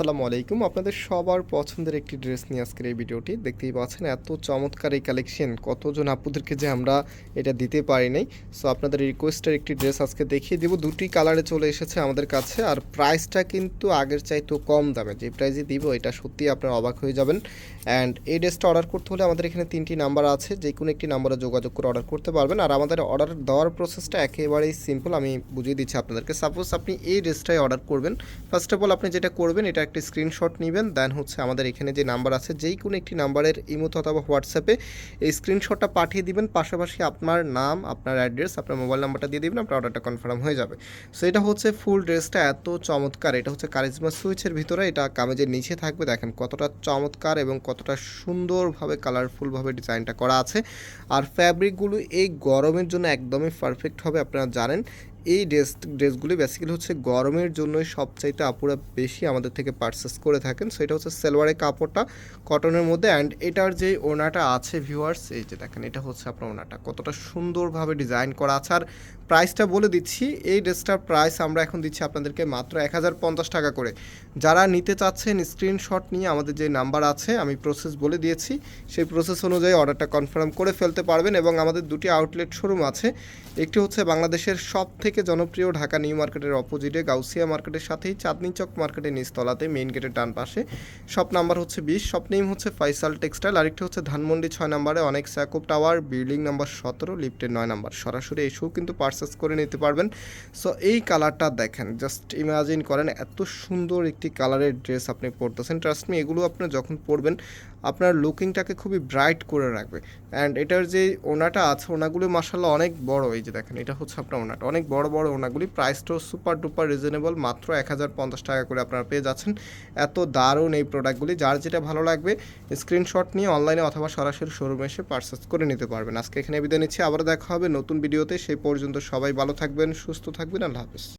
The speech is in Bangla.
আসসালামু আলাইকুম। আপনাদের সবার পছন্দের একটি ড্রেস নিয়ে আজকের এই ভিডিওটি। দেখতেই পাচ্ছেন, এত চমৎকার এই কালেকশন কতজন আপুদেরকে যে আমরা এটা দিতে পারি নাই। সো আপনাদের রিকোয়েস্টের একটি ড্রেস আজকে দেখিয়ে দেবো। দুটি কালারে চলে এসেছে আমাদের কাছে, আর প্রাইসটা কিন্তু আগের চাইতেও কম দামে। যে প্রাইসে দিব, এটা সত্যি আপনারা অবাক হয়ে যাবেন। অ্যান্ড এই ড্রেসটা অর্ডার করতে হলে আমাদের এখানে তিনটি নাম্বার আছে। যে কোনো একটি নাম্বারে যোগাযোগ করে অর্ডার করতে পারবেন। আর আমাদের অর্ডার দেওয়ার প্রসেসটা একেবারেই সিম্পল আমি বুঝিয়ে দিচ্ছি আপনাদেরকে। সাপোজ আপনি এই ড্রেসটাই অর্ডার করবেন। ফার্স্ট অফ অল আপনি যেটা করবেন, এটা একটা স্ক্রিনশট নেবেন দেন হচ্ছে আমাদের এখানে যে নাম্বার আছে যেই কোনো একটি নাম্বারের ইমোতে অথবা হোয়াটসঅ্যাপে এই স্ক্রিনশটটা পাঠিয়ে দিবেন, পাশাপাশি আপনার নাম, আপনার অ্যাড্রেস আপনার মোবাইল নাম্বারটা দিয়ে দিবেন, আপনার অর্ডারটা কনফার্ম হয়ে যাবে। সো এটা হচ্ছে ফুল ড্রেসটা এত চমৎকার, এটা হচ্ছে কারিজমা সুইচের ভিতরে, এটা কামেজের নিচে থাকবে, দেখেন কতটা চমৎকার এবং কতটা সুন্দরভাবে কালারফুলভাবে ডিজাইনটা করা আছে। আর ফ্যাব্রিকগুলো এই গরমের জন্য একদমই পারফেক্ট হবে, আপনারা জানেন। এই ড্রেস ড্রেসগুলি বেসিক্যালি হচ্ছে গরমের জন্যই সবচাইতে আপুরা বেশি আমাদের থেকে পারচেস করে থাকেন। সো এটা হচ্ছে সেলোয়ারের কাপড়টা কটনের মধ্যে। অ্যান্ড এটার যে ওনাটা আছে ভিউয়ার্স এই যে দেখেন, এটা হচ্ছে আপনার ওনাটা। কতটা সুন্দরভাবে ডিজাইন করা আছে। আর প্রাইসটা বলে দিচ্ছি, এই ড্রেসটার প্রাইস আমরা এখন দিচ্ছি আপনাদেরকে মাত্র এক হাজার পঞ্চাশ টাকা করে। যারা নিতে চাচ্ছেন স্ক্রিনশট নিয়ে আমাদের যে নাম্বার আছে, আমি প্রসেস বলে দিয়েছি। সেই প্রসেস অনুযায়ী অর্ডারটা কনফার্ম করে ফেলতে পারবেন এবং আমাদের দুটি আউটলেট শোরুম আছে। একটি হচ্ছে বাংলাদেশের সব থেকে জনপ্রিয় ঢাকা নিউ মার্কেটের অপোজিটে গাউসিয়া মার্কেটের সাথেই চাঁদনি চক মার্কেটের নিচতলাতে মেইন গেটের ডান পাশে। শপ নাম্বার হচ্ছে বিশ, শপ নেম হচ্ছে ফাইসাল টেক্সটাইল, আরেকটি হচ্ছে ধানমন্ডি ছয় নাম্বারে অনেক স্যাকুপ টাওয়ার, বিল্ডিং নাম্বার সতেরো, লিফটের নয় নাম্বার। সরাসরি এসেও কিন্তু পারচেস করে নিতে পারবেন। সো এই কালারটা দেখেন, জাস্ট ইমাজিন করেন এত সুন্দর একটি কালারের ড্রেস আপনি পরতেছেন। ট্রাস্ট মি, এগুলো আপনি যখন পরবেন, আপনার লুকিংটাকে খুবই ব্রাইট করে রাখবে। অ্যান্ড এটার যে ওনাটা আছে, ওনাগুলো মাসাল্লাহ অনেক বড়, এই যে দেখেন, এটা হচ্ছে আপনার ওনাটা, অনেক বড় বড় ওনাগুলি প্রাইসটাও সুপার ডুপার রিজনেবল মাত্র এক হাজার পঞ্চাশ টাকা করে আপনারা পেয়ে যাচ্ছেন। এত দারুণ এই প্রোডাক্টগুলি যার যেটা ভালো লাগবে স্ক্রিনশট নিয়ে অনলাইনে অথবা সরাসরি শোরুমে এসে পারচেস করে নিতে পারবেন। আজকে এখানে বিদায় নিচ্ছি আবার দেখা হবে নতুন ভিডিওতে সেই পর্যন্ত সবাই ভালো থাকবেন, সুস্থ থাকবেন, আল্লাহ হাফিজ।